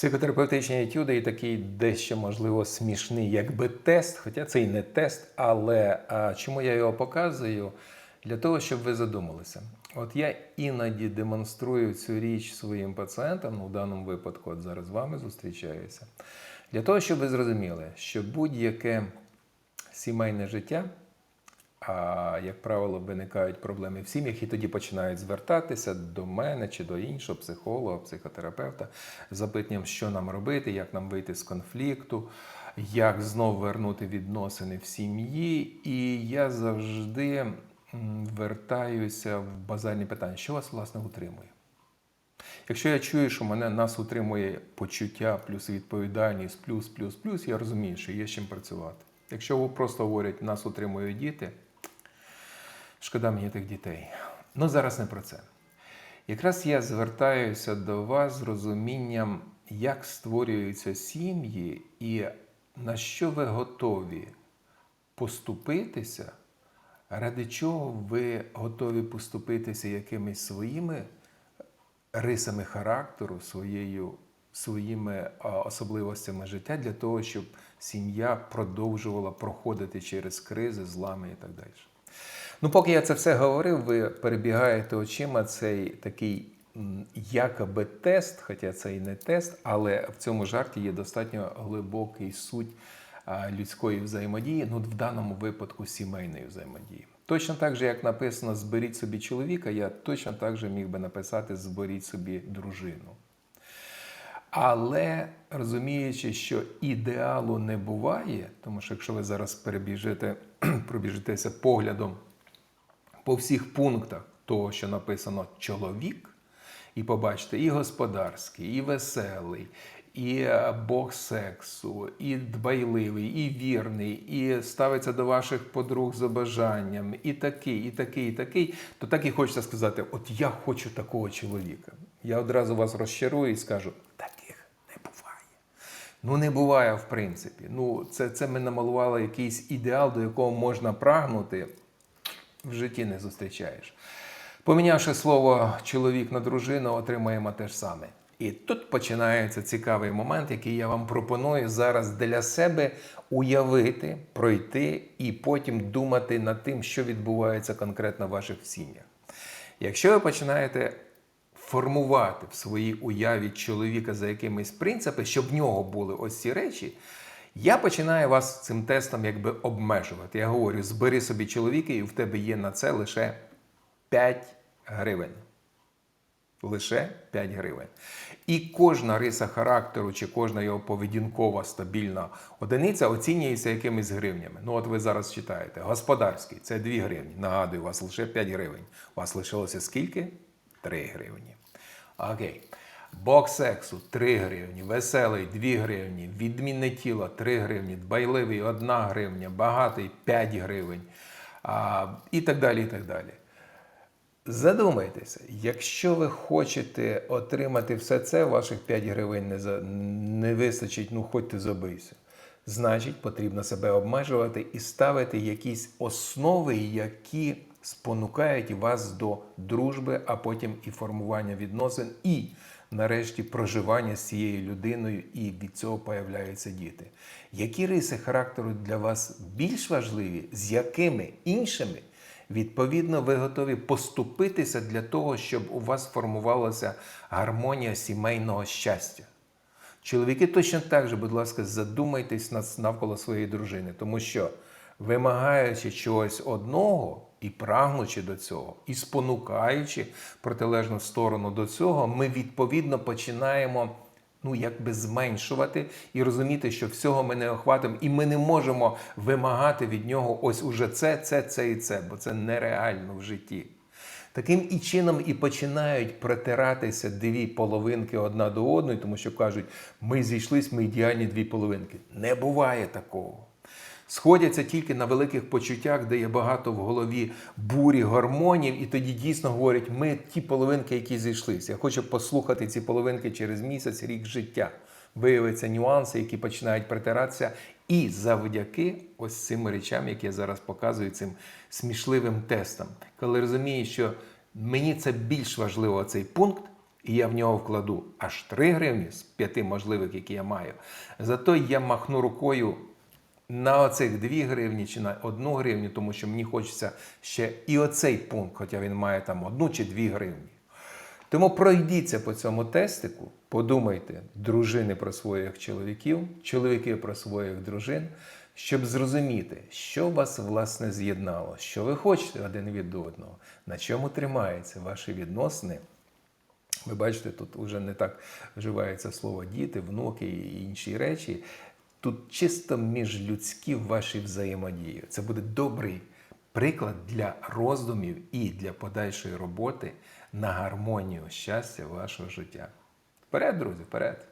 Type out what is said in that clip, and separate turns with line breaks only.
Психотерапевтичні етюди і такий дещо можливо смішний, якби тест, хоча це і не тест, але а, чому я його показую? Для того, щоб ви задумалися. От я іноді демонструю цю річ своїм пацієнтам, ну в даному випадку, от зараз з вами зустрічаюся, для того, щоб ви зрозуміли, що будь-яке сімейне життя, а як правило, виникають проблеми в сім'ях, і тоді починають звертатися до мене чи до іншого психолога, психотерапевта з запитанням, що нам робити, як нам вийти з конфлікту, як знову вернути відносини в сім'ї. І я завжди вертаюся в базальні питання, що вас власне утримує. Якщо я чую, що мене нас утримує почуття, плюс відповідальність, плюс, плюс, плюс, я розумію, що є з чим працювати. Якщо просто говорять, нас утримують діти, шкода мені тих дітей. Ну зараз не про це. Якраз я звертаюся до вас з розумінням, як створюються сім'ї і на що ви готові поступитися, ради чого ви готові поступитися якимись своїми рисами характеру, своєю, своїми особливостями життя для того, щоб сім'я продовжувала проходити через кризи, злами і так далі. Ну, поки я це все говорив, ви перебігаєте очима цей такий якоби тест, хоча це і не тест, але в цьому жарті є достатньо глибокий суть людської взаємодії, ну в даному випадку сімейної взаємодії. Точно так же, як написано Зберіть собі чоловіка, я точно так же міг би написати Зберіть собі дружину. Але розуміючи, що ідеалу не буває, тому що якщо ви зараз перебіжите, пробіжитеся поглядом по всіх пунктах того, що написано чоловік, і побачите і господарський, і веселий, і е, Бог сексу, і дбайливий, і вірний, і ставиться до ваших подруг за бажанням, і такий, і такий, і такий, то так і хочеться сказати: от я хочу такого чоловіка. Я одразу вас розчарую і скажу: таких не буває. Ну, не буває, в принципі. Ну, це, це ми намалювали якийсь ідеал, до якого можна прагнути, в житті не зустрічаєш. Помінявши слово чоловік на дружину, отримаємо те ж саме. І тут починається цікавий момент, який я вам пропоную зараз для себе уявити, пройти і потім думати над тим, що відбувається конкретно в ваших сім'ях. Якщо ви починаєте формувати в своїй уяві чоловіка за якимись принципи, щоб в нього були ось ці речі, я починаю вас цим тестом якби обмежувати. Я говорю: збери собі чоловіка, і в тебе є на це лише 5 гривень. Лише 5 гривень. І кожна риса характеру чи кожна його поведінкова стабільна одиниця оцінюється якимись гривнями. Ну, от ви зараз читаєте, господарський це 2 гривні. Нагадую, у вас лише 5 гривень. У вас лишилося скільки? 3 гривні. Окей. Бок сексу 3 гривні, веселий 2 гривні, відмінне тіло 3 гривні, дбайливий 1 гривня, багатий 5 гривень а, і так далі. і так далі. Задумайтеся, якщо ви хочете отримати все це, ваших 5 гривень не, за, не вистачить, ну хоч ти забийся. Значить, потрібно себе обмежувати і ставити якісь основи, які спонукають вас до дружби, а потім і формування відносин, і нарешті проживання з цією людиною, і від цього появляються діти. Які риси характеру для вас більш важливі, з якими іншими? Відповідно, ви готові поступитися для того, щоб у вас формувалася гармонія сімейного щастя. Чоловіки точно так же, будь ласка, задумайтесь навколо своєї дружини, тому що вимагаючи чогось одного і прагнучи до цього, і спонукаючи протилежну сторону до цього, ми відповідно починаємо ну, якби зменшувати і розуміти, що всього ми не охватимо, і ми не можемо вимагати від нього ось уже це, це, це і це, бо це нереально в житті. Таким і чином і починають протиратися дві половинки одна до одної, тому що кажуть, ми зійшлись, ми ідеальні дві половинки. Не буває такого. Сходяться тільки на великих почуттях, де є багато в голові бурі гормонів, і тоді дійсно говорять, ми ті половинки, які зійшлися. Я хочу послухати ці половинки через місяць, рік життя. Виявляться нюанси, які починають притиратися, і завдяки ось цим речам, які я зараз показую, цим смішливим тестам, коли розумієш, що мені це більш важливо цей пункт, і я в нього вкладу аж 3 гривні з 5 можливих, які я маю, зато я махну рукою на оцих 2 гривні чи на 1 гривню, тому що мені хочеться ще і оцей пункт, хоча він має там 1 чи 2 гривні. Тому пройдіться по цьому тестику, подумайте, дружини про своїх чоловіків, чоловіки про своїх дружин, щоб зрозуміти, що вас власне з'єднало, що ви хочете один від одного, на чому тримаються ваші відносини. Ви бачите, тут вже не так вживається слово діти, внуки і інші речі. Тут чисто міжлюдські ваші взаємодії. Це буде добрий приклад для роздумів і для подальшої роботи на гармонію щастя вашого життя. Вперед, друзі, вперед!